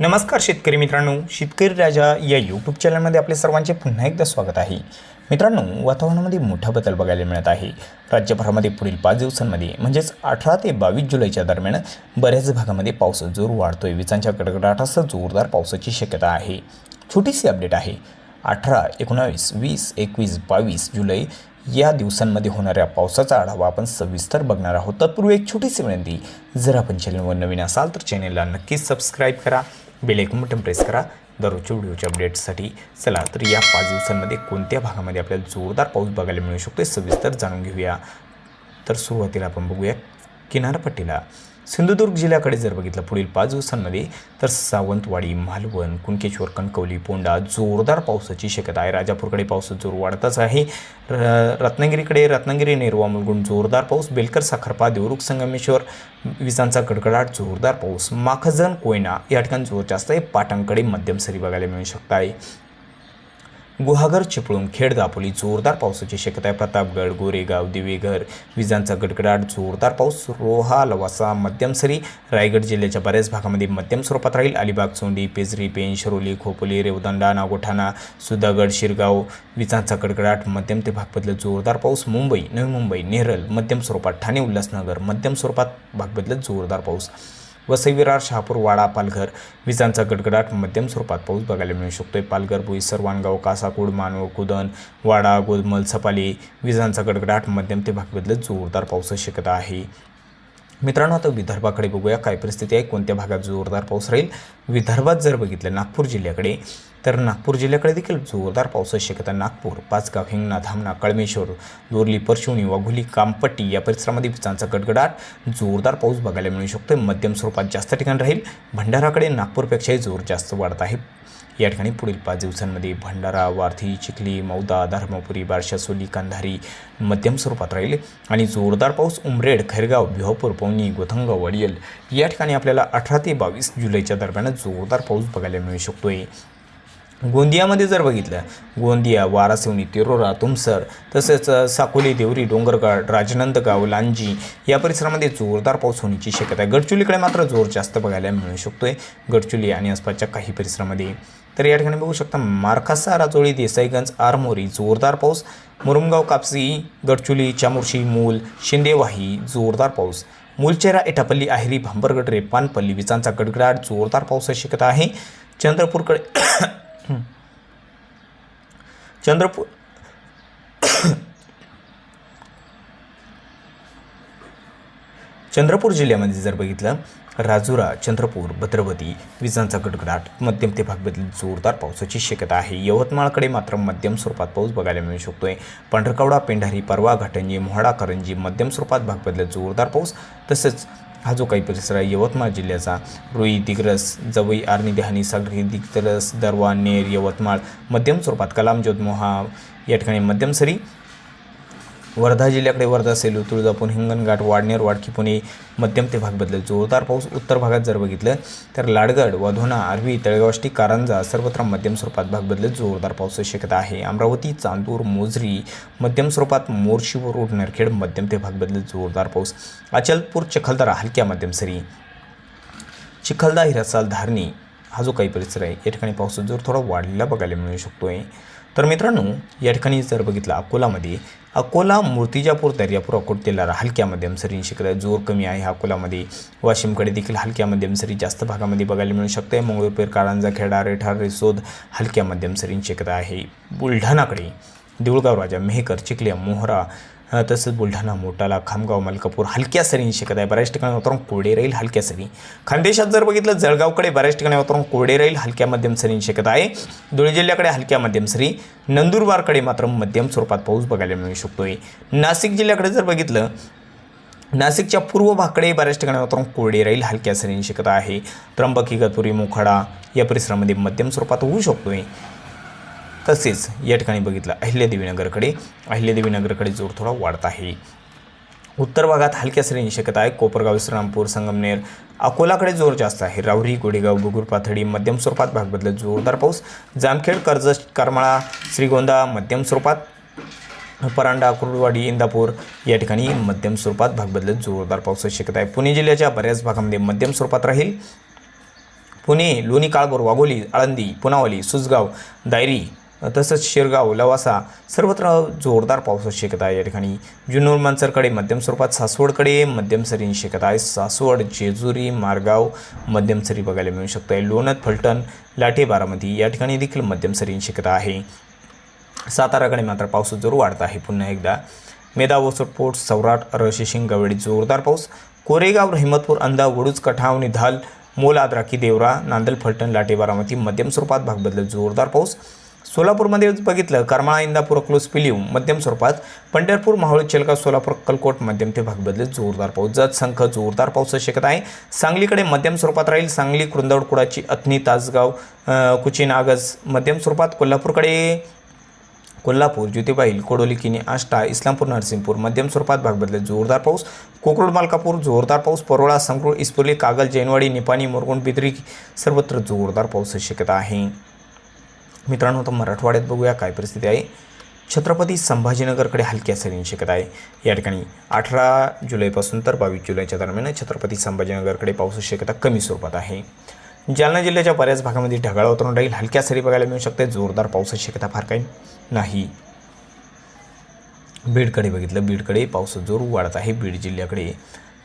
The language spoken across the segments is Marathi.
नमस्कार शेतकरी मित्रांनो शेतकरी राजा या यूट्यूब चॅनलमध्ये आपले सर्वांचे पुन्हा एकदा स्वागत आहे. मित्रांनो वातावरणामध्ये मोठा बदल बघायला मिळत आहे. राज्यभरामध्ये पुढील पाच दिवसांमध्ये म्हणजेच अठरा ते बावीस जुलैच्या दरम्यान बऱ्याच भागामध्ये पाऊस जोर वाढतोय. विजांच्या कडकडाटासह जोरदार पावसाची शक्यता आहे. छोटीशी अपडेट आहे. अठरा एकोणावीस वीस एकवीस बावीस जुलै या दिवसांमध्ये होणाऱ्या पावसाचा आढावा आपण सविस्तर बघणार आहोत. तत्पूर्वी एक छोटीशी विनंती जर आपण चॅनलवर नवीन असाल तर चॅनलला नक्कीच सबस्क्राईब करा. बेल आयकॉन बटन प्रेस करा. दररोजच्या व्हिडिओच्या अपडेट्ससाठी चला तर या पाच दिवसांमध्ये कोणत्या भागामध्ये आपल्याला जोरदार पाऊस बघायला मिळू शकतो हे सविस्तर जाणून घेऊया. तर सुरुवातीला आपण बघूया किनारपट्टीला. सिंधुदुर्ग जिल्ह्याकडे जर बघितलं पुढील पाच दिवसांमध्ये तर सावंतवाडी मालवण कुणकेश्वर कणकवली पोंडा जोरदार पावसाची शक्यता आहे. राजापूरकडे पावसाचा जोर वाढतच आहे. र रत्नागिरीकडे रत्नागिरी नेरवा मुलगुण जोरदार पाऊस. बेलकर साखरपा देवरुख संगमेश्वर विजांचा कडकडाट जोरदार पाऊस. माखजन कोयना या ठिकाणी जोर जास्त आहे. पाटांकडे मध्यम सरी बघायला मिळू शकत आहे गुहागर चिपळूण खेड दापोली जोरदार पावसाची शक्यता आहे. प्रतापगड गोरेगाव दिवेघर विजांचा गडगडाट जोरदार पाऊस रोहा लवासा मध्यम सरी रायगड जिल्ह्याच्या बऱ्याच भागामध्ये मध्यम स्वरूपात राहील. अलिबाग चोंडी पेजरी पेन शिरोली खोपोली रेवदंडा नागोठाणा सुधागड शिरगाव विजांचा गडगडाट मध्यम ते भागबदलत जोरदार पाऊस मुंबई नवी मुंबई नेरल मध्यम स्वरूपात ठाणे उल्हासनगर मध्यम स्वरूपात भागबदलत जोरदार पाऊस. वसई विरार शहापूर वाडा पालघर. विजांचा गडगडाट मध्यम स्वरूपात पाऊस बघायला मिळू शकतोय. पालघर बोईसर वाणगाव कासाकूड मानव कुदन वाडा गोदमल सपाली विजांचा गडगडाट मध्यम ते भाग जोरदार पावसाची शक्यता आहे. मित्रांनो आता विदर्भाकडे बघूया काय परिस्थिती आहे कोणत्या भागात जोरदार पाऊस राहील? विदर्भात जर बघितलं नागपूर जिल्ह्याकडे तर नागपूर जिल्ह्याकडे देखील जोरदार पावसाची शक्यता नागपूर पाचगाव हिंगणा धामणा कळमेश्वर दोरली परशिवनी वाघुली कामपट्टी या परिसरामध्ये विजांचा गडगडाट. जोरदार पाऊस बघायला मिळू शकतो मध्यम स्वरूपात जास्त ठिकाण राहील. भंडाराकडे नागपूरपेक्षाही जोर जास्त वाढत आहे. या ठिकाणी पुढील पाच दिवसांमध्ये भंडारा वार्थी चिखली मौदा धर्मपुरी बारशासोली कंधारी मध्यम स्वरूपात राहील. आणि जोरदार पाऊस उमरेड खैरगाव बिहापूर पवनी गोथंगाव वडियल या ठिकाणी आपल्याला अठरा ते बावीस जुलैच्या दरम्यान जोरदार पाऊस बघायला मिळू शकतो आहे गोंदियामध्ये जर बघितलं गोंदिया वारासिवनी तिरोरा तुमसर तसेच साकोली देवरी डोंगरगाड राजनंदगाव लांजी या परिसरामध्ये जोरदार पाऊस होण्याची शक्यता आहे. गडचुलीकडे मात्र जोर जास्त बघायला मिळू शकतो आहे गडचुली आणि आसपासच्या काही परिसरामध्ये. तर या ठिकाणी बघू शकता मारखासा राजोळी देसाईगंज आरमोरी जोरदार पाऊस. मुरुमगाव कापसी गडचुली चामुर्शी मूल शिंदेवाही जोरदार पाऊस. मुलचेरा एटापल्ली आहिरी भांबरगड रेपानपल्ली विजांचा गडगडाट जोरदार पावसाची शक्यता आहे. चंद्रपूरकडे चंद्रपूर चंद्रपूर जिल्ह्यामध्ये जर बघितलं राजुरा चंद्रपूर भद्रवती विजांचा गडगडाट मध्यम ते भागबद्दल जोरदार पावसाची शक्यता आहे. यवतमाळकडे मात्र मध्यम स्वरूपात पाऊस बघायला मिळू शकतोय. पंढरकवडा पेंढारी परवा घाटंजी मोहाडा करंजी मध्यम स्वरूपात भागबद्दल जोरदार पाऊस तसंच हा जो काही परिसर आहे यवतमाळ जिल्ह्याचा रुई दिग्रस जवई आर्णी देहानी सागरी दिग्रस दरवा नेर यवतमाळ मध्यम स्वरूपात कलाम जोधमोहा या ठिकाणी मध्यम सरी वर्धा जिल्ह्याकडे वर्धा सेलू तुळजापूर हिंगणघाट वाडनेर वाडकी पुणे मध्यम ते भाग बदलत. जोरदार पाऊस उत्तर भागात जर बघितलं तर लाडगड वधोना आर्वी तळेगावष्टी कारंजा सर्वत्र मध्यम स्वरूपात भाग बदलत जोरदार पावसाची शक्यता आहे. अमरावती चांदूर मोजरी मध्यम स्वरूपात मोर्शी रोड नरखेड मध्यम ते भाग बदलत जोरदार पाऊस. अचलपूर चिखलदरा हलक्या मध्यम सरी. चिखलदा हिरासाल धारणी हा जो काही परिसर आहे या ठिकाणी पावसाचा जोर थोडा वाढलेला बघायला मिळू शकतो आहे तर मित्रांनो या ठिकाणी जर बघितलं अकोलामध्ये अकोला मूर्तिजापूर दर्यापूर अकोट तेलारा हलक्या मध्यम सरींशिकडे जोर कमी आहे. अकोलामध्ये वाशिमकडे देखील हलक्या मध्यम सरी जास्त भागामध्ये बघायला मिळू शकते. मंगळूरपेर कारंजा खेडा रेठार रिसोद हलक्या मध्यम सरींशिकडे आहे. बुलढाणाकडे देऊळगाव राजा मेहकर चिखल्या मोहरा तसंच बुलढाणा मोटाला खामगाव मलकापूर हलक्या सरींची शकत आहे. बऱ्याच ठिकाणी वातावरण कोरडे राहील हलक्या सरी. खानदेशात जर बघितलं जळगावकडे बऱ्याच ठिकाणी वातावरण कोरडे राहील हलक्या मध्यम सरींची शक्यता आहे. धुळे जिल्ह्याकडे हलक्या मध्यम सरी नंदुरबारकडे मात्र मध्यम स्वरूपात पाऊस बघायला मिळू शकतोय. नाशिक जिल्ह्याकडे जर बघितलं नाशिकच्या पूर्व भागकडे बऱ्याच ठिकाणी वातावरण कोरडे राहील हलक्या सरींची शक्यता आहे. त्र्यंबकी गतपुरी मोखाडा या परिसरामध्ये मध्यम स्वरूपात होऊ शकतोय. तसेच या ठिकाणी बघितलं अहिल्यादेवीनगरकडे अहिल्यादेवीनगरकडे जोर थोडा वाढत आहे. उत्तर भागात हलक्या सरींची शक्यता आहे. कोपरगाव श्रीरामपूर संगमनेर अकोलाकडे जोर जास्त आहे. रावरी गोडेगाव गुगुर पाथडी मध्यम स्वरूपात भाग बदलत जोरदार पाऊस. जामखेड कर्जत करमाळा श्रीगोंदा मध्यम स्वरूपात परांडा कुर्डवाडी इंदापूर या ठिकाणी मध्यम स्वरूपात भाग बदलत जोरदार पावसाची शक्यता आहे. पुणे जिल्ह्याच्या बऱ्याच भागामध्ये मध्यम स्वरूपात राहील. पुणे लोणी काळभोर वाघोली आळंदी पुनावली सुसगाव दायरी तसंच शिरगाव लवासा सर्वत्र जोरदार पावसाची शक्यता आहे. या ठिकाणी जुन्नर मांचरकडे मध्यम स्वरूपात सासवडकडे मध्यम सरींची शक्यता आहे. सासवड जेजुरी मारगाव मध्यम सरी बघायला मिळू शकतं आहे लोणत फलटण लाठे बारामती या ठिकाणी देखील मध्यम सरींची शक्यता आहे. साताराकडे मात्र पाऊस जोर वाढत आहे. पुन्हा एकदा मेधा वसटपोट सौराट रशिशिंग गवळी जोरदार पाऊस. कोरेगाव रहिमतपूर अंदा वडूज कठाव निधाल मोल आद्राकी देवरा नांदल फलटण लाटे बारामती मध्यम स्वरूपात भाग बदलत जोरदार पाऊस. सोलापूरमध्ये बघितलं करमाळा इंदापूर अकलूज पिलिव मध्यम स्वरूपात पंढरपूर माहुळ चेलका सोलापूर अक्कलकोट मध्यम ते भाग बदलेत जोरदार पाऊस. जत संख जोरदार पाऊस शक्यता आहे. सांगलीकडे मध्यम स्वरूपात राहील सांगली कुरुंदवड कुडाची अथनी तासगाव अ, कुचिन आगज मध्यम स्वरूपात कोल्हापूरकडे कोल्हापूर ज्योतिबाईल कोडोली किनी आष्टा इस्लामपूर नरसिंहपूर मध्यम स्वरूपात भाग बदलत जोरदार पाऊस. कोकरूड मालकापूर जोरदार पाऊस. परोळा संक्रूळ इस्पोली कागल जैनवाडी निपाणी मुरगुण बिद्री सर्वत्र जोरदार पाऊस शक्यता आहे. मित्रांनो आता मराठवाड्यात बघूया काय परिस्थिती आहे. छत्रपती संभाजीनगरकडे हलक्या सरींची शक्यता आहे. या ठिकाणी अठरा जुलैपासून तर बावीस जुलैच्या दरम्यान छत्रपती संभाजीनगरकडे पावसाची शक्यता कमी स्वरूपात आहे. जालना जिल्ह्याच्या बऱ्याच भागामध्ये ढगाळ वातावरण राहील. हलक्या सरी बघायला मिळू शकते. जोरदार पावसाची शक्यता फार काही नाही. बीडकडे बघितलं बीडकडे पाऊस जोर वाढत आहे. बीड जिल्ह्याकडे.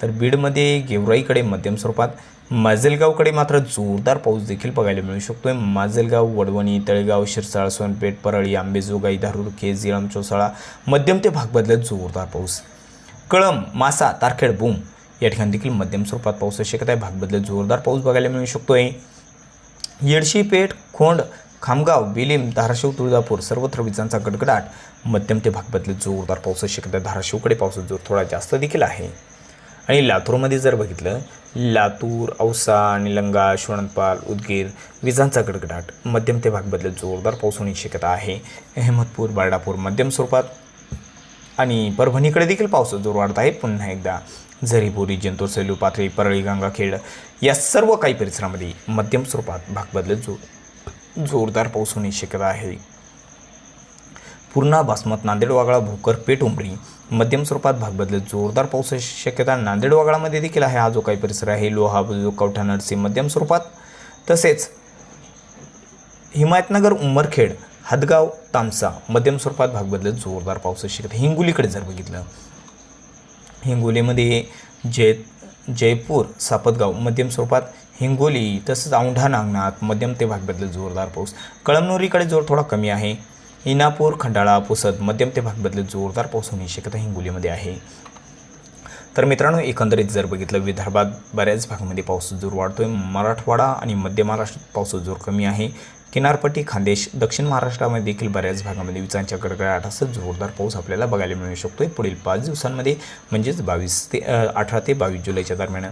तर बीडमध्ये गेवराईकडे मध्यम स्वरूपात माजलगावकडे मात्र जोरदार पाऊस देखील बघायला मिळू शकतोय. माजलगाव वडवणी तळेगाव शिरसाळ सोनपेठ परळी आंबेजोगाई धारूर केज इळम चोसाळा मध्यम ते भाग बदलत जोरदार पाऊस. कळम मासा तारखेड बूम या ठिकाणी देखील मध्यम स्वरूपात पाऊस शक्यता आहे. भाग बदलत जोरदार पाऊस बघायला मिळू शकतोय. येडशी पेठ खोंड खामगाव बिलीम धाराशिव तुळजापूर सर्वत्र विजांचा गडगडाट. मध्यम ते भाग बदलत जोरदार पाऊस शक्यता आहे. धाराशिवकडे पावसाचा जोर थोडा जास्त देखील आहे. आणि लातूरमध्ये जर बघितलं लातूर औसा निलंगा शिवणपाल उदगीर विजांचा गडगडाट मध्यम ते भाग बदलत जोरदार पाऊस होण्याची शक्यता आहे. अहमदपूर बारडापूर मध्यम स्वरूपात आणि परभणीकडे देखील पावसाचा जोर वाढत आहे. पुन्हा एकदा झरीपुरी जंतूर सेलू पाथरी परळी गंगाखेड या सर्व काही परिसरामध्ये मध्यम स्वरूपात भाग बदलत जोर जोरदार पाऊस होण्याची शक्यता आहे. पूर्णा बासमत नांदेड वागळा भोकर पेठ उमरी. मध्यम स्वरूपात भाग बदलत जोरदार पावसाची शक्यता नांदेड वागळामध्ये देखील आहे. हा जो काही परिसर आहे लोहा कवठा नरसी मध्यम स्वरूपात. तसेच हिमायतनगर उमरखेड हदगाव तामसा मध्यम स्वरूपात भाग बदलत जोरदार पावसाची शक्यता हिंगोलीकडे जर बघितलं हिंगोलीमध्ये जय जयपूर सापतगाव मध्यम स्वरूपात हिंगोली तसंच औंढा नागनाथ मध्यम ते भाग बदलत जोरदार पाऊस. कळमनुरीकडे जोर थोडा कमी आहे. इनापूर खंडाळा पुसद मध्यम ते भाग जोरदार पाऊस होण्याची शक्यता हिंगोलीमध्ये आहे. तर मित्रांनो एकंदरीत जर बघितलं विदर्भात बऱ्याच भागामध्ये पाऊस जोर वाढतोय. मराठवाडा आणि मध्य महाराष्ट्रात पावसाचा जोर कमी आहे. किनारपट्टी खानदेश दक्षिण महाराष्ट्रामध्ये देखील बऱ्याच भागामध्ये विजांच्या गडगडाटासह जोरदार पाऊस आपल्याला बघायला मिळू शकतोय पुढील पाच दिवसांमध्ये म्हणजेच बावीस ते अठरा ते बावीस जुलैच्या दरम्यान.